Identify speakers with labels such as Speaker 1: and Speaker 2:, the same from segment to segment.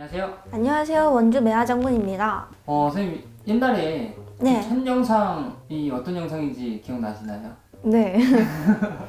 Speaker 1: 안녕하세요.
Speaker 2: 안녕하세요. 원주 매화 장군입니다.
Speaker 1: 어, 선생님 옛날에
Speaker 2: 네.
Speaker 1: 첫 영상이 어떤 영상인지 기억나시나요?
Speaker 2: 네.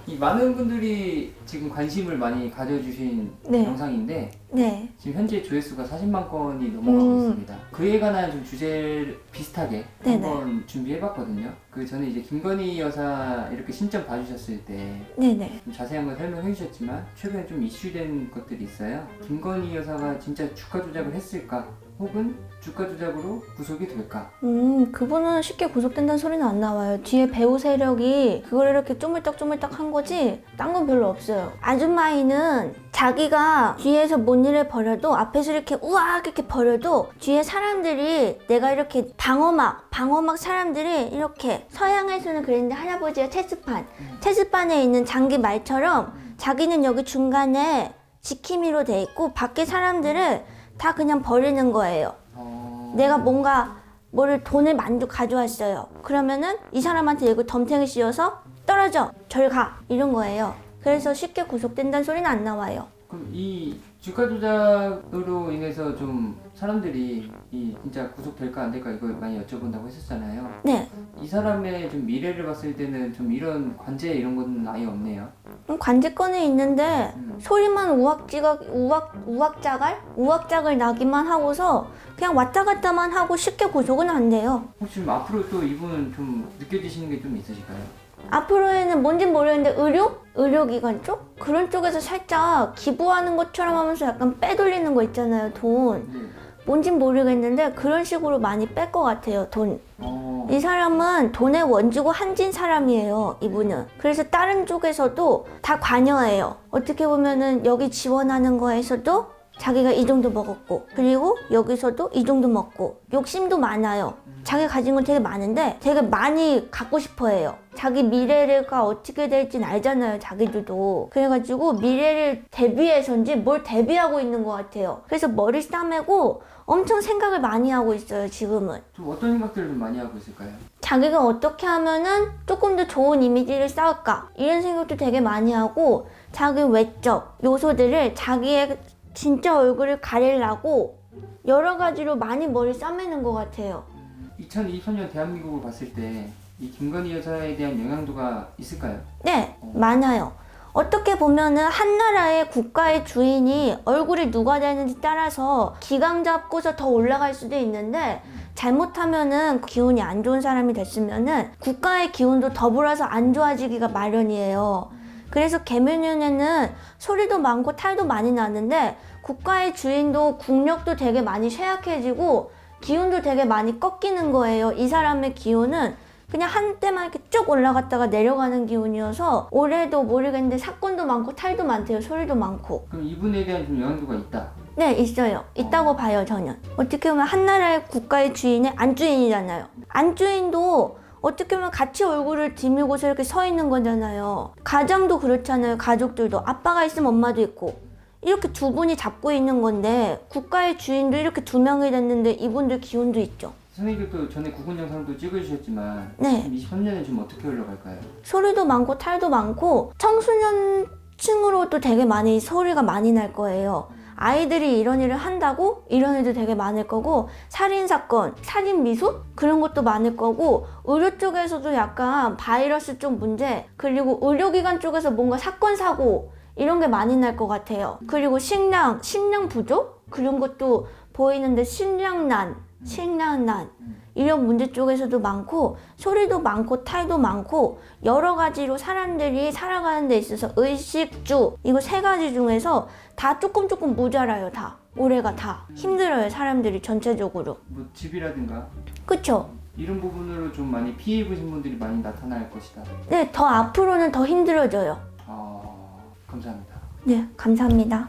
Speaker 1: 이 많은 분들이 지금 관심을 많이 가져주신
Speaker 2: 네.
Speaker 1: 영상인데
Speaker 2: 네.
Speaker 1: 지금 현재 조회수가 40만 건이 넘어가고
Speaker 2: 음.
Speaker 1: 있습니다. 그에 관한 좀 주제 비슷하게
Speaker 2: 네네.
Speaker 1: 한번 준비해봤거든요. 그 전에 이제 김건희 여사 이렇게 신점 봐주셨을 때
Speaker 2: 네네.
Speaker 1: 좀 자세한 건 설명해 주셨지만 최근에 좀 이슈된 것들이 있어요. 김건희 여사가 진짜 주가 조작을 했을까? 혹은 주가 조작으로 구속이 될까?
Speaker 2: 음, 그분은 쉽게 구속된다는 소리는 안 나와요. 뒤에 배우 세력이 그걸 이렇게 쪼물딱쪼물딱 한 거지, 딴 건 별로 없어요. 아줌마이는 자기가 뒤에서 뭔 일을 벌여도, 앞에서 이렇게 우악 이렇게 벌여도, 뒤에 사람들이 내가 이렇게 방어막, 방어막 사람들이 이렇게 서양에서는 그랬는데 할아버지가 체스판, 체스판에 있는 장기 말처럼 자기는 여기 중간에 지킴이로 돼 있고, 밖에 사람들을 다 그냥 버리는 거예요.
Speaker 1: 어...
Speaker 2: 내가 뭔가 뭐를 돈을 만두 가져왔어요. 그러면은 이 사람한테 이거 덤탱이 씌워서 떨어져, 절 가. 이런 거예요. 그래서 쉽게 구속된다는 소리는 안 나와요.
Speaker 1: 그럼 이 주가 조작으로 인해서 좀 사람들이 이 진짜 구속될까 안 될까 이걸 많이 여쭤본다고 했었잖아요.
Speaker 2: 네.
Speaker 1: 이 사람의 좀 미래를 봤을 때는 좀 이런 관제 이런 건 아예 없네요.
Speaker 2: 음, 관제권이 있는데
Speaker 1: 음.
Speaker 2: 소리만 우악지각 우악 우악자갈 우악작을 나기만 하고서 그냥 왔다 갔다만 하고 쉽게 구속은 안 돼요.
Speaker 1: 혹시 좀 앞으로 또 이분은 좀 느껴지시는 게 좀 있으실까요?
Speaker 2: 앞으로에는 뭔진 모르겠는데 의료? 의료기관 쪽? 그런 쪽에서 살짝 기부하는 것처럼 하면서 약간 빼돌리는 거 있잖아요, 돈.
Speaker 1: 네.
Speaker 2: 뭔진 모르겠는데 그런 식으로 많이 뺄 것 같아요, 돈.
Speaker 1: 어...
Speaker 2: 이 사람은 돈에 원주고 한진 사람이에요, 이분은. 그래서 다른 쪽에서도 다 관여해요. 어떻게 보면은 여기 지원하는 거에서도 자기가 이 정도 먹었고, 그리고 여기서도 이 정도 먹고, 욕심도 많아요. 자기 가진 건 되게 많은데 되게 많이 갖고 싶어 해요. 자기 미래가 어떻게 될진 알잖아요, 자기들도. 그래가지고 미래를 대비해서인지 뭘 대비하고 있는 것 같아요. 그래서 머리 싸매고 엄청 생각을 많이 하고 있어요, 지금은.
Speaker 1: 좀 어떤 생각들을 좀 많이 하고 있을까요?
Speaker 2: 자기가 어떻게 하면은 조금 더 좋은 이미지를 쌓을까 이런 생각도 되게 많이 하고 자기 외적 요소들을 자기의 진짜 얼굴을 가리려고 여러 가지로 많이 머리 싸매는 것 같아요.
Speaker 1: 2023년 대한민국을 봤을 때 이 김건희 여사에 대한 영향도가 있을까요?
Speaker 2: 네, 많아요. 어떻게 보면은 한 나라의 국가의 주인이 얼굴이 누가 되는지 따라서 기강 잡고서 더 올라갈 수도 있는데 잘못하면은 기운이 안 좋은 사람이 됐으면은 국가의 기운도 더불어서 안 좋아지기가 마련이에요. 그래서 개면연에는 소리도 많고 탈도 많이 나는데 국가의 주인도 국력도 되게 많이 쇠약해지고 기운도 되게 많이 꺾이는 거예요. 이 사람의 기운은 그냥 한때만 이렇게 쭉 올라갔다가 내려가는 기운이어서 올해도 모르겠는데 사건도 많고 탈도 많대요. 소리도 많고.
Speaker 1: 그럼 이분에 대한 좀 영향도가 있다.
Speaker 2: 네, 있어요. 있다고 봐요, 저는. 어떻게 보면 한 나라의 국가의 주인의 안주인이잖아요. 안주인도 어떻게 보면 같이 얼굴을 디밀고서 이렇게 서 있는 거잖아요. 가정도 그렇잖아요. 가족들도. 아빠가 있으면 엄마도 있고. 이렇게 두 분이 잡고 있는 건데 국가의 주인도 이렇게 두 명이 됐는데 이분들 기운도 있죠.
Speaker 1: 선생님도 전에 구분 영상도 찍어주셨지만
Speaker 2: 네.
Speaker 1: 23년에 좀 어떻게 흘러갈까요?
Speaker 2: 소리도 많고 탈도 많고 청소년 층으로도 되게 많이 소리가 많이 날 거예요. 아이들이 이런 일을 한다고? 이런 일도 되게 많을 거고 살인 사건, 살인 미수? 그런 것도 많을 거고 의료 쪽에서도 약간 바이러스 쪽 문제 그리고 의료기관 쪽에서 뭔가 사건 사고 이런 게 많이 날 것 같아요. 그리고 식량, 식량 부족? 그런 것도 보이는데 식량난, 식량난 이런 문제 쪽에서도 많고 소리도 많고 탈도 많고 여러 가지로 사람들이 살아가는 데 있어서 의식주 이거 세 가지 중에서 다 조금 조금 모자라요 다 올해가 다 힘들어요 사람들이 전체적으로
Speaker 1: 뭐 집이라든가
Speaker 2: 그쵸?
Speaker 1: 이런 부분으로 좀 많이 피해 입으신 분들이 많이 나타날 것이다.
Speaker 2: 네더 앞으로는 더 힘들어져요
Speaker 1: 아 감사합니다.
Speaker 2: 네 감사합니다